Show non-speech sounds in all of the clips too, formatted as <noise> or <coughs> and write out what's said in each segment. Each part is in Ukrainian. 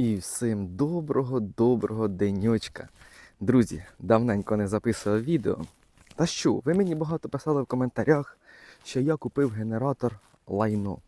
І всім доброго-доброго денечка. Друзі, давненько не записував відео. Та що, ви мені багато писали в коментарях, що я купив генератор лайно.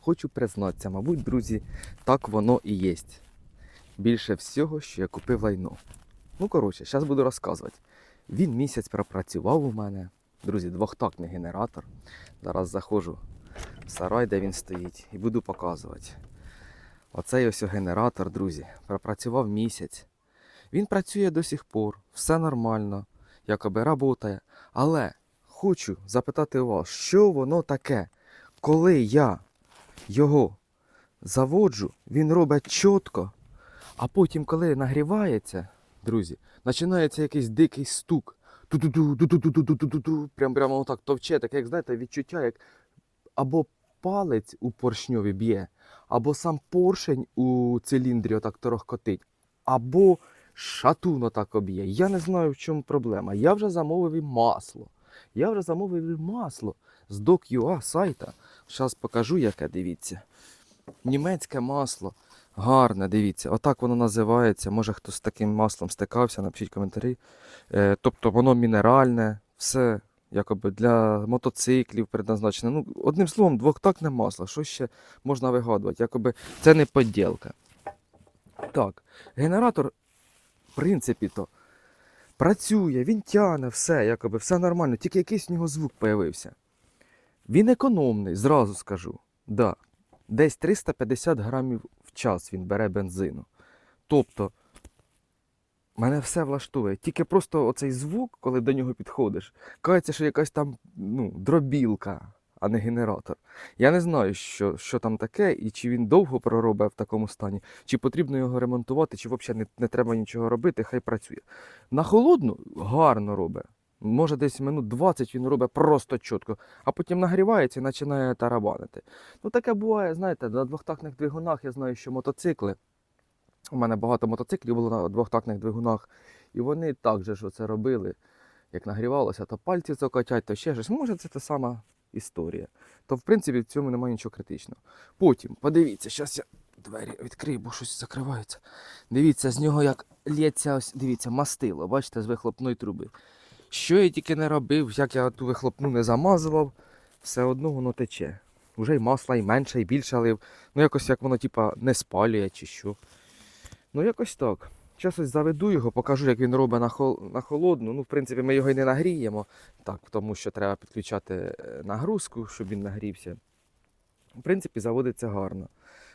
Хочу признатися, мабуть, друзі, так воно і є. Більше всього, що я купив лайно. Ну, коротше, зараз буду розказувати. Він місяць пропрацював у мене. Друзі, двохтактний генератор. Зараз заходжу в сарай, де він стоїть, і буду показувати. Оцей ось генератор, друзі, пропрацював місяць. Він працює до сих пор, все нормально, якоби работає. Але хочу запитати вас, що воно таке, коли я його заводжу, він робить чітко, а потім, коли нагрівається, друзі, починається якийсь дикий стук. Прям прямо отак товче, таке, як знаєте, відчуття, як або палець у поршньові б'є, або сам поршень у циліндрі отак торохкотить, або шатун отак об'є. Я не знаю, в чому проблема. Я вже замовив і масло. Я вже замовив і масло з DocUA сайта. Зараз покажу, яке дивіться. Німецьке масло. Гарне, дивіться. Отак воно називається. Може хтось з таким маслом стикався, напишіть коментарі. Е, тобто воно мінеральне, все якоби для мотоциклів предназначене. Ну, одним словом, двохтактне масло. Що ще можна вигадувати? Якоби це не поділка. Так, генератор, в принципі, то працює, він тяне, все, якоби, все нормально, тільки якийсь в нього звук появився. Він економний, зразу скажу. Да. Десь 350 грамів в час він бере бензину. Тобто, мене все влаштує. Тільки просто оцей звук, коли до нього підходиш, кажеться, що якась там ну, дробілка, а не генератор. Я не знаю, що, що там таке, і чи він довго проробить в такому стані, чи потрібно його ремонтувати, чи взагалі не, не треба нічого робити, хай працює. На холодну гарно робить. Може, десь минут 20 він робить просто чітко, а потім нагрівається і починає тарабанити. Ну таке буває, знаєте, на двохтактних двигунах я знаю, що мотоцикли. У мене багато мотоциклів було на двохтактних двигунах, і вони так же ж це робили. Як нагрівалося, то пальці закотять, то ще щось. Може, це та сама історія. То, в принципі, в цьому немає нічого критичного. Потім, подивіться, зараз я двері відкрию, бо щось закривається. Дивіться, з нього як лється, ось, дивіться, мастило, бачите, з вихлопної труби. Що я тільки не робив, як я ту вихлопну не замазував, все одно воно тече. Уже й масла, і менше, і більше лив. Ну якось як воно типа не спалює чи що. Ну якось так. Зараз ось заведу його, покажу, як він робить на, на холодну. Ну, в принципі, ми його і не нагріємо, так, тому що треба підключати е, нагрузку, щоб він нагрівся. В принципі, заводиться гарно.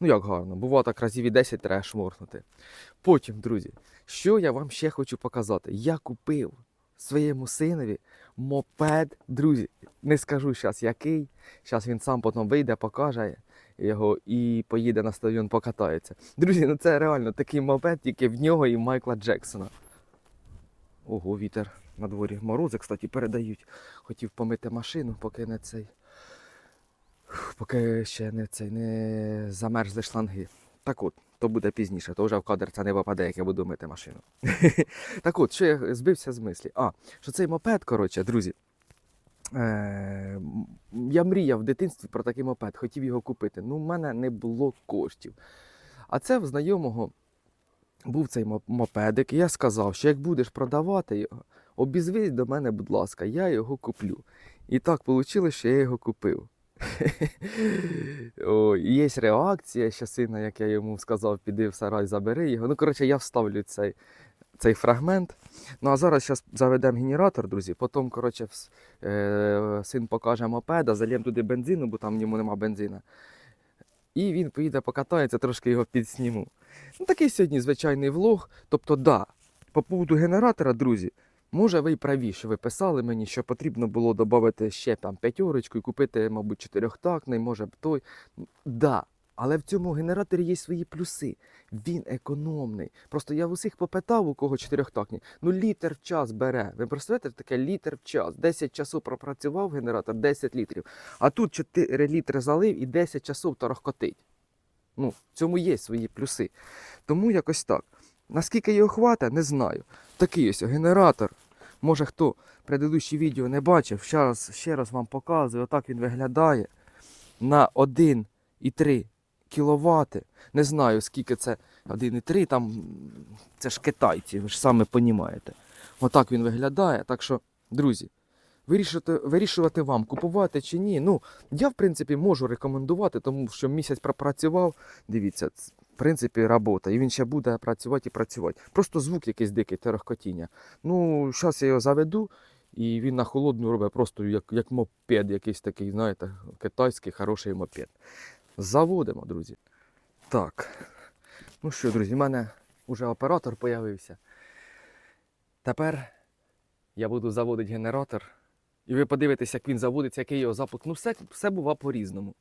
Ну як гарно, буває так разів і 10 треба шморкнути. Потім, друзі, що я вам ще хочу показати? Я купив своєму синові мопед, друзі. Не скажу зараз який. Зараз він сам потім вийде, покаже його і поїде на стадіон, покатається. Друзі, ну це реально такий мопед, тільки в нього і Майкла Джексона. Ого, вітер на дворі. Морози, кстати, передають. Хотів помити машину, поки не цей. Поки ще не цей не замерзли шланги. Так от, то буде пізніше, то вже в кадр це не попаде, як я буду мити машину. <laughs> так от, що я збився з мислі? А, що цей мопед, коротше, друзі. Е, я мріяв в дитинстві про такий мопед, хотів його купити. Ну, в мене не було коштів. А це в знайомого був цей мопедик, і я сказав, що як будеш продавати його, обізвись до мене, будь ласка, я його куплю. І так вийшло, що я його купив. <laughs> О, є реакція ще сина, як я йому сказав, піди в сарай, забери його. Ну, коротше, я вставлю цей, цей фрагмент. Ну а зараз зараз заведемо генератор, друзі. Потім, коротше, е, син покаже мопеда, зальємо туди бензину, бо там в нема бензина. І він поїде покатається, трошки його підсніму. Ну, такий сьогодні звичайний влог. Тобто, да, по поводу генератора, друзі, може ви й праві, що ви писали мені, що потрібно було додати ще там п'ятерочку і купити, мабуть, чотирьохтактний, може б той. Да. Але в цьому генераторі є свої плюси. Він економний. Просто я в усіх попитав, у кого чотирьохтактні. Ну, літр в час бере. Ви представляєте, таке літр в час. 10 часу пропрацював генератор, 10 літрів. А тут 4 літри залив і 10 часов торохкотить. Ну, в цьому є свої плюси. Тому якось так. Наскільки його хватить, не знаю. Такий ось генератор. Може хто предыдущі відео не бачив, ще раз, ще раз вам показую, отак він виглядає на 1,3 кіловати. Не знаю, скільки це 1,3, там це ж китайці, ви ж саме розумієте. Отак він виглядає. Так що, друзі, вирішувати, вирішувати вам, купувати чи ні. Ну, я, в принципі, можу рекомендувати, тому що місяць пропрацював. Дивіться, в принципі, робота. І він ще буде працювати і працювати. Просто звук якийсь дикий, терехкотіння. Ну, зараз я його заведу, і він на холодну робить просто як, як мопед, якийсь такий, знаєте, китайський хороший мопед. Заводимо, друзі. Так. Ну що, друзі, в мене вже оператор з'явився. Тепер я буду заводити генератор. І ви подивитесь, як він заводиться, який його запуск. Ну, все, все буває по-різному.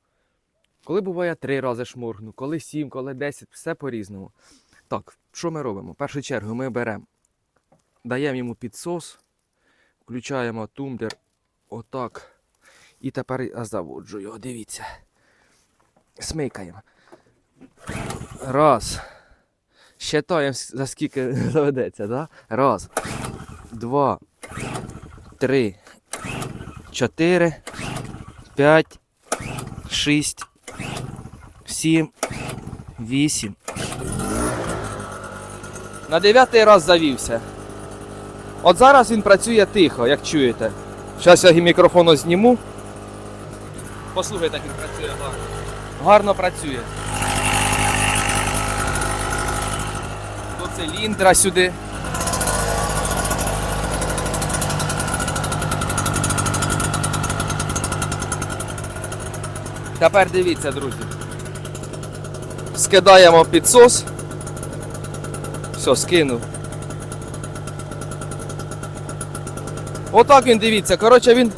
Коли буває три рази шморгну, коли сім, коли десять, все по-різному. Так, що ми робимо? В першу чергу ми беремо, даємо йому підсос, включаємо тумблер отак. І тепер я заводжу його, дивіться. Смикаємо. Раз. Щитаємо, за скільки <laughs> заведеться, да? Раз, два, три, чотири, п'ять, шість, сім, вісім. На дев'ятий раз завівся. От зараз він працює тихо, як чуєте. Зараз я мікрофон зніму. Послухайте, як він працює гарно. Гарно працює. До циліндра сюди. Тепер дивіться, друзі. Скидаємо підсос. Все, скинув. Отак він дивіться. Коротше, він.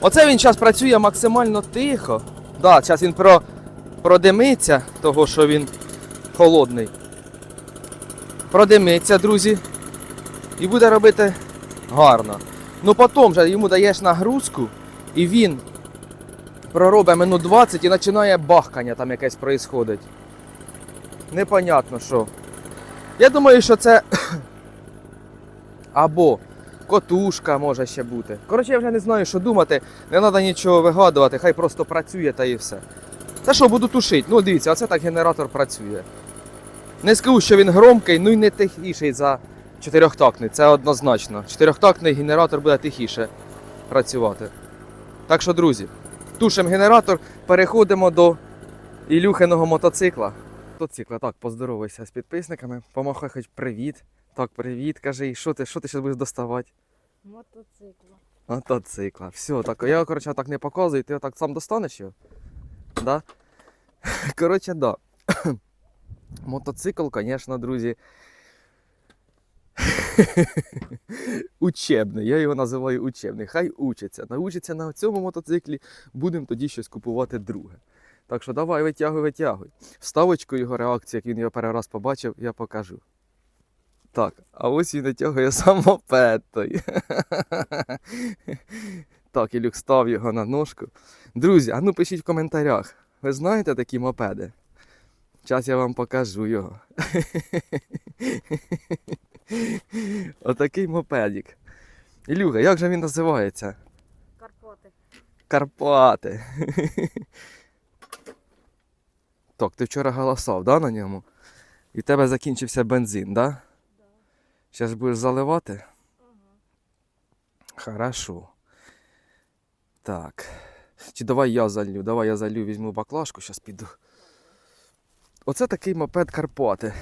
Оце він зараз працює максимально тихо. Да, зараз він про... продимиться, того що він холодний. Продимиться, друзі. І буде робити гарно. Ну потім же йому даєш нагрузку, і він проробить минут 20 і починає бахкання там якесь происходить. Непонятно що. Я думаю, що це <coughs> або котушка може ще бути. Коротше, я вже не знаю, що думати. Не треба нічого вигадувати, хай просто працює та і все. Та що, буду тушити? Ну дивіться, оце так генератор працює. Не скажу, що він громкий, ну і не тихіший за чотирьохтактний, це однозначно. Чотирьохтактний генератор буде тихіше працювати. Так що, друзі, тушимо генератор, переходимо до Ілюхиного мотоцикла. Мотоцикла, так, поздоровайся з підписниками, помахай хоч привіт. Так, привіт, кажи, що ти, що ти зараз будеш доставати? Мотоцикла. Мотоцикла. Все, так, я, коротше, так не показую, ти так сам достанеш його? Да? <laughs> Коротше, да. <coughs> Мотоцикл, звісно, друзі. <laughs> учебний. Я його називаю учебний. Хай учиться. Научиться на цьому мотоциклі, будемо тоді щось купувати друге. Так що давай, витягуй, витягуй. Вставочку його реакції, як він його перший раз побачив, я покажу. Так, а ось він витягує <laughs> сам мопед той. Так, Ілюк став його на ножку. Друзі, а ну пишіть в коментарях. Ви знаєте такі мопеди? Зараз я вам покажу його. <laughs> Отакий мопедик. Ілюха, як же він називається? Карпати. Карпати. <laughs> Так, ти вчора галасав, да, на ньому? І в тебе закінчився бензин, да? Зараз будеш заливати? Ага. Хорошо. Так. Чи давай я залью, давай я залью, візьму баклажку, зараз піду. Оце такий мопед Карпати.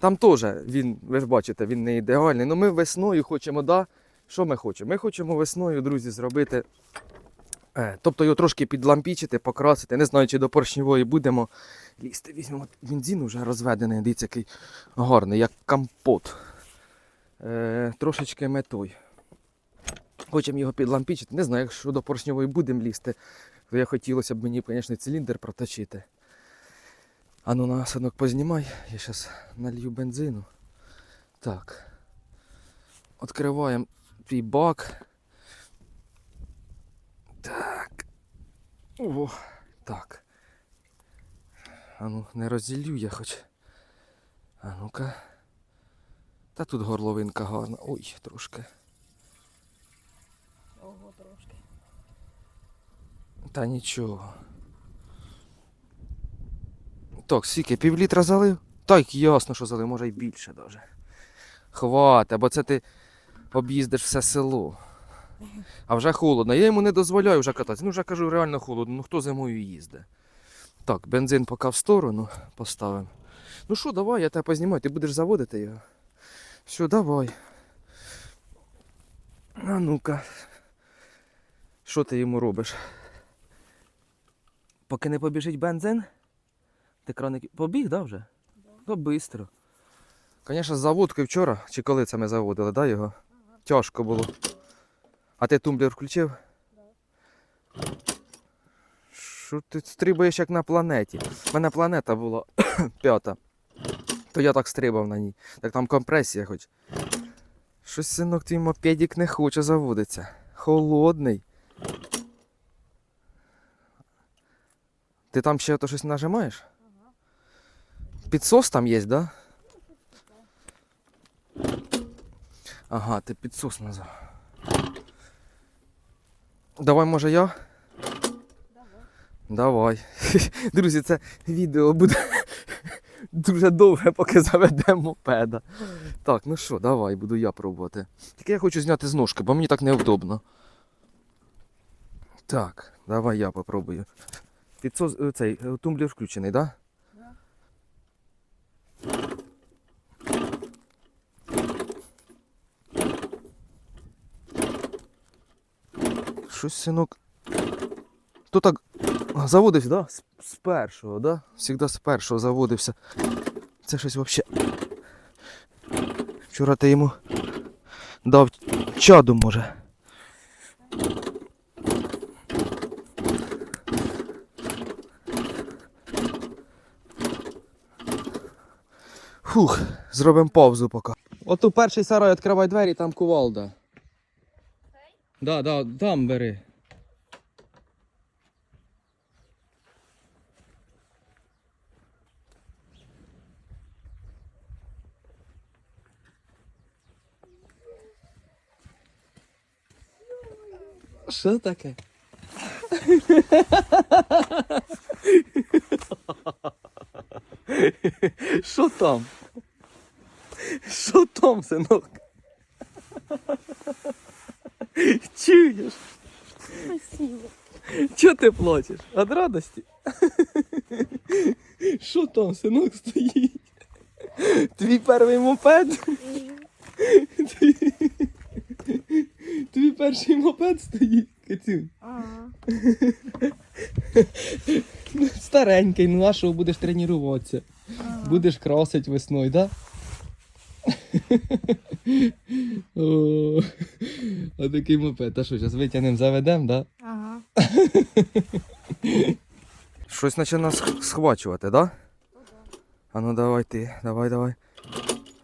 Там теж він, ви ж бачите, він не ідеальний. Ну ми весною хочемо, да? Що ми хочемо? Ми хочемо весною, друзі, зробити. Е, тобто його трошки підлампічити, покрасити. Не знаю, чи до поршньової будемо лізти. Візьмемо бензин вже розведений, дивіться, який гарний, як компот. Е, трошечки метой. Хочемо його підлампічити. Не знаю, якщо до поршньової будемо лізти, то я хотілося б мені, звісно, циліндр проточити. А ну насадок познімай, я зараз налью бензину. Так. Відкриваємо твій бак. Так. О, так. А ну, не розділю я хоч. А ну-ка. Та тут горловинка гарна. Ой, трошки. Ого, трошки. Та нічого. Так, скільки, пів літра залив? Так, ясно, що залив, може й більше даже. Хвата, бо це ти об'їздиш все село. А вже холодно. Я йому не дозволяю вже кататися. Ну вже кажу, реально холодно. Ну хто зимою їздить? Так, бензин поки в сторону поставимо. Ну що, давай, я тебе познімаю, ти будеш заводити його. Все, давай. А ну-ка. Що ти йому робиш? Поки не побіжить бензин? Ти краник побіг, да, вже? Да. То швидко. Звісно, з заводкою вчора, чи коли це ми заводили, да, його? Тяжко було. А ти тумблер включив? Що ти стрибаєш як на планеті? У мене планета була <coughs> п'ята. То я так стрибав на ній. Так там компресія хоч. Щось синок твій мопедик не хоче заводиться. Холодний. Ти там ще то щось нажимаєш? Ага. Підсос там є, да? Ага, ти підсос назвав. Давай, може я? Давай. Давай. <laughs> Друзі, це відео буде дуже довге, поки <laughs> заведемо мопеда. Так, ну що, давай, буду я пробувати. Тільки я хочу зняти з ножки, бо мені так невдобно. Так, давай я попробую. Підсос, е, цей е, тумблер включений, так? Да? Да. Щось, синок. То так заводився, да? З, з першого, да? Всігда з першого заводився. Це щось взагалі. Вчора ти йому дав чаду, може. Фух, зробимо паузу поки. От у перший сарай відкривай двері, там кувалда. Да, да, там бери. Що таке? Що там? Що там, синок? Чуєш? Спасибо. Чого ти плачеш? Від радості? Що там, синок, стоїть? Твій перший мопед? Твій, твій перший мопед стоїть, Кицюнь. Ага. Ну, Старенький, ну а що будеш тренуватися? Ага. Будеш красить весною, да? О, а такий мопед. А що, зараз витягнемо, заведемо, да? Ага. Щось починає сх- схвачувати, да? А ну давай ти, давай, давай.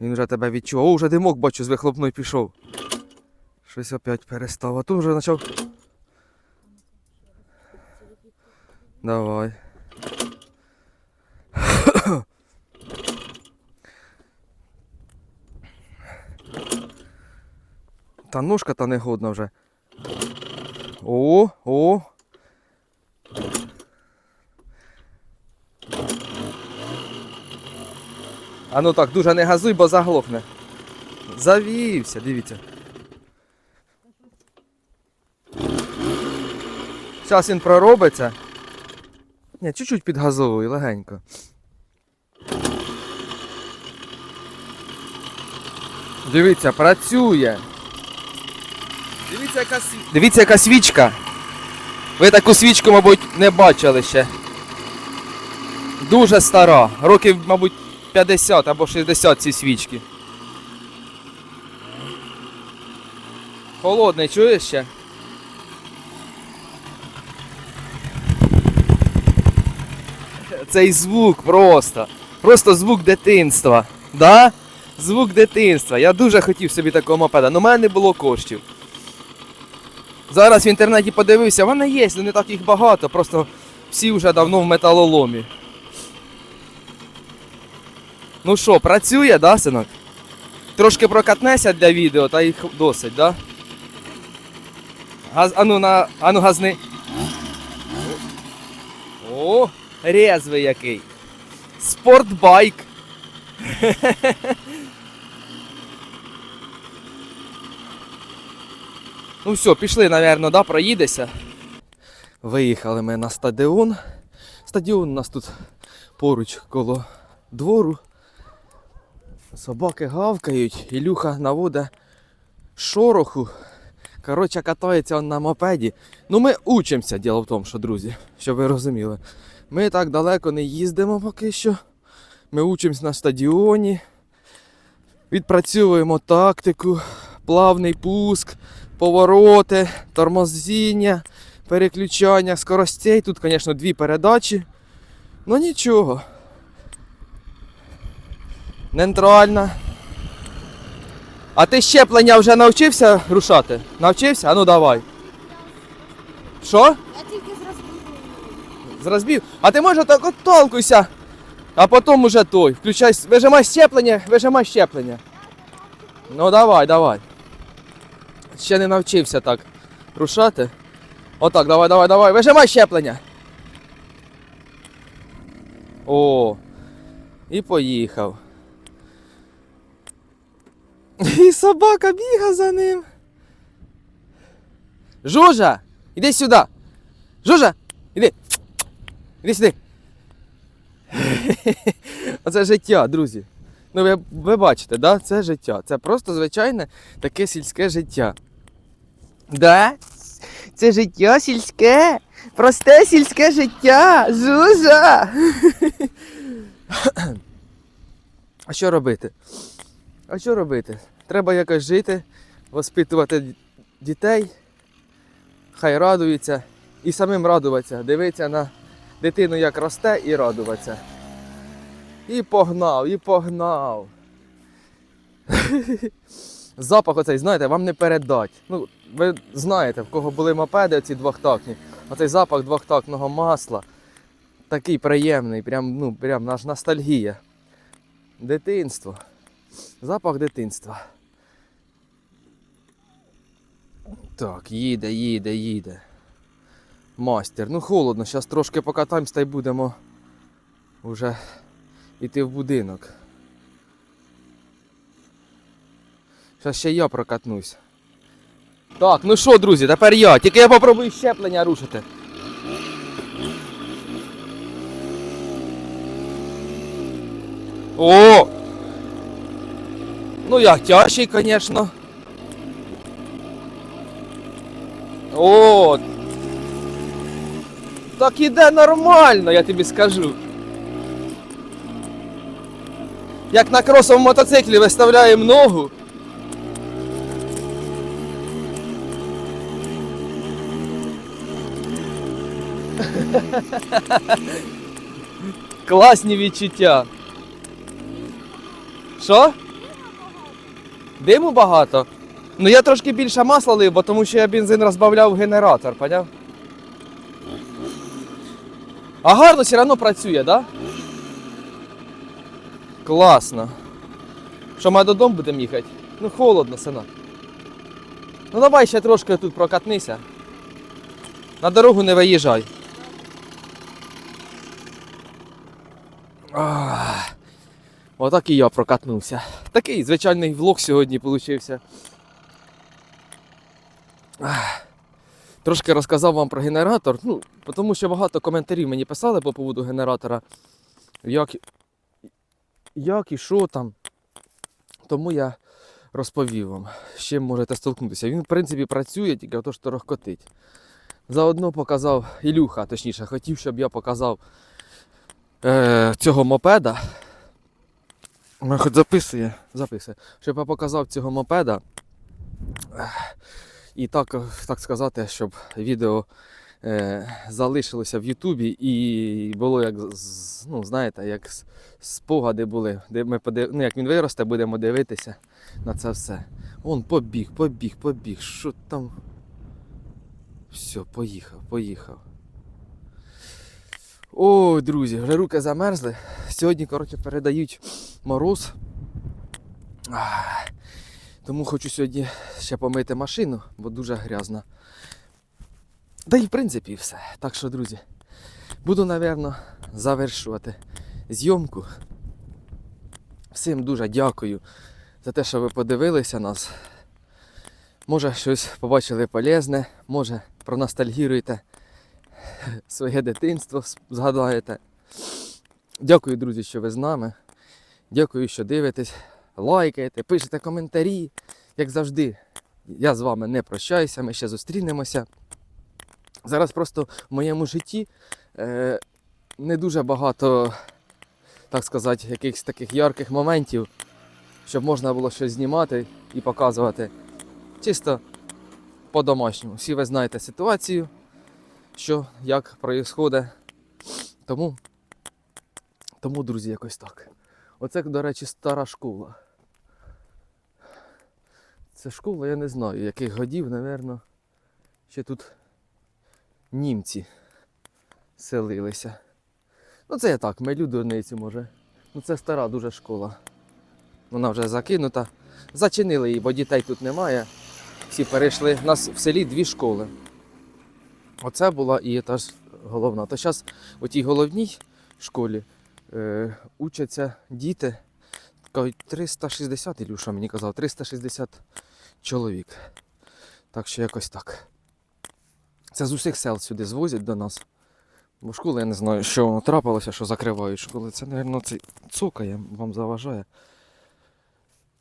Він вже тебе відчув. О, вже димок бачу, з вихлопної пішов. Щось опять перестав. А тут вже почав. Давай. Та ножка та негодна вже. О, о. А ну так, дуже не газуй, бо заглохне. Завівся, дивіться. Зараз він проробиться. Ні, чуть-чуть підгазовуй, легенько. Дивіться, працює. Дивіться, яка свічка. Дивіться, яка свічка. Ви таку свічку, мабуть, не бачили ще. Дуже стара. Років, мабуть, 50 або 60 ці свічки. Холодний, чуєш ще? Цей звук просто. Просто звук дитинства. Да? Звук дитинства. Я дуже хотів собі такого мопеда, але в мене не було коштів. Зараз в інтернеті подивився, вони є, але не так їх багато, просто всі вже давно в металоломі. Ну що, працює, да, синок? Трошки прокатнеся для відео, та їх досить, да? Газ, ану, на, ану газни. О, резвий який. Спортбайк. ну все, пішли, напевно, да, проїдеся. Виїхали ми на стадіон. Стадіон у нас тут поруч коло двору. Собаки гавкають, Ілюха наводить шороху. Коротше, катається он на мопеді. Ну, ми учимося, діло в тому, що, друзі, щоб ви розуміли. Ми так далеко не їздимо поки що. Ми учимося на стадіоні. Відпрацьовуємо тактику, плавний пуск, повороти, тормозіння, переключання скоростей. Тут, звісно, дві передачі. Ну нічого. Нейтральна. А ти щеплення вже навчився рушати? Навчився? А ну давай. Що? Я тільки зразу. З розбів. А ти може так от толкуйся. А потім уже той. Включай, с- вижимай щеплення, вижимай щеплення. Ну давай, давай. Ще не навчився так рушати. Отак, давай, давай, давай. Вижимай щеплення. О. І поїхав. І собака біга за ним. Жужа! Іди сюди! Жужа! Іди! Іди сюди. <laughs> Оце життя, друзі. Ну ви, ви бачите, да? це життя. Це просто звичайне таке сільське життя. Да? Це життя сільське. Просте сільське життя. Жужа. <laughs> а що робити? А що робити? Треба якось жити, воспитувати дітей, хай радуються і самим радуватися, дивитися на дитину як росте і радуватися. І погнав, і погнав. <laughs> Запах оцей, знаєте, вам не передать. Ну, ви знаєте, в кого були мопеди оці двохтактні. Оцей запах двохтактного масла. Такий приємний, прям, ну, прям наш ностальгія. Дитинство. Запах дитинства. Так, їде, їде, їде. Мастер. Ну холодно, зараз трошки покатаємось та й будемо вже йти в будинок. Зараз ще я прокатнусь. Так, ну що, друзі, тепер я. Тільки я попробую щеплення рушити. О! Ну як тяжчий, звісно. О! Так іде нормально, я тобі скажу. Як на кросовому мотоциклі виставляємо ногу. <laughs> Класні відчуття. Що? Диму багато. Ну я трошки більше масла лив, бо тому що я бензин розбавляв в генератор, поняв? А гарно все одно працює, так? Да? Класно. Що ми додому будемо їхати? Ну холодно, синок. Ну давай ще трошки тут прокатнися. На дорогу не виїжджай. Ах, Отак і я прокатнувся. Такий звичайний влог сьогодні получився. Трошки розказав вам про генератор, ну, тому що багато коментарів мені писали по поводу генератора. Як, як і що там. Тому я розповів вам, з чим можете столкнутися. Він, в принципі, працює, тільки то, що рохкотить. Заодно показав Ілюха, точніше, хотів, щоб я показав е, цього мопеда. Ну, Хоч записує, записує. Щоб я показав цього мопеда. І так, так сказати, щоб відео е, залишилося в Ютубі і було як ну, знаєте, як спогади були. Де ми подив... ну, як він виросте, будемо дивитися на це все. Он побіг, побіг, побіг. Що там? Все, поїхав, поїхав. Ой, друзі, вже руки замерзли. Сьогодні, коротше, передають мороз. Ах, Тому хочу сьогодні ще помити машину, бо дуже грязна. Та й в принципі все. Так що, друзі, буду, напевно, завершувати зйомку. Всім дуже дякую за те, що ви подивилися нас. Може, щось побачили полезне, може, проностальгіруєте <laughs> своє дитинство, згадаєте. Дякую, друзі, що ви з нами. Дякую, що дивитесь, лайкаєте, пишете коментарі. Як завжди, я з вами не прощаюся, ми ще зустрінемося. Зараз просто в моєму житті е, не дуже багато, так сказати, якихось таких ярких моментів, щоб можна було щось знімати і показувати. Чисто по-домашньому. Всі ви знаєте ситуацію, що як проїсходить. Тому, тому, друзі, якось так. Оце, до речі, стара школа. Це школа, я не знаю, яких годів, напевно, ще тут німці селилися. Ну, це я так, милю дурницю, може. Ну, це стара дуже школа. Вона вже закинута. Зачинили її, бо дітей тут немає. Всі перейшли. У нас в селі дві школи. Оце була і та ж головна. То зараз у тій головній школі е, учаться діти. 360, Ілюша мені казав, 360 чоловік. Так що якось так. Це з усіх сел сюди звозять до нас. Бо школи, я не знаю, що воно трапилося, що закривають школи. Це, мабуть, цей цокає, вам заважає.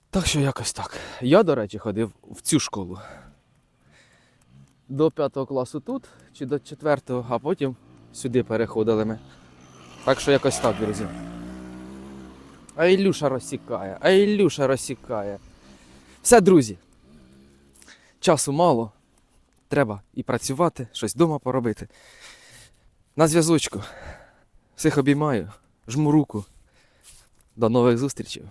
Так що якось так. Я, до речі, ходив в цю школу. До 5 класу тут, чи до 4, а потім сюди переходили ми. Так що якось так, друзі. А Ілюша розсікає, а Ілюша розсікає. Все, друзі. Часу мало. Треба і працювати, щось вдома поробити. На зв'язочку. Всіх обіймаю, жму руку. До нових зустрічей.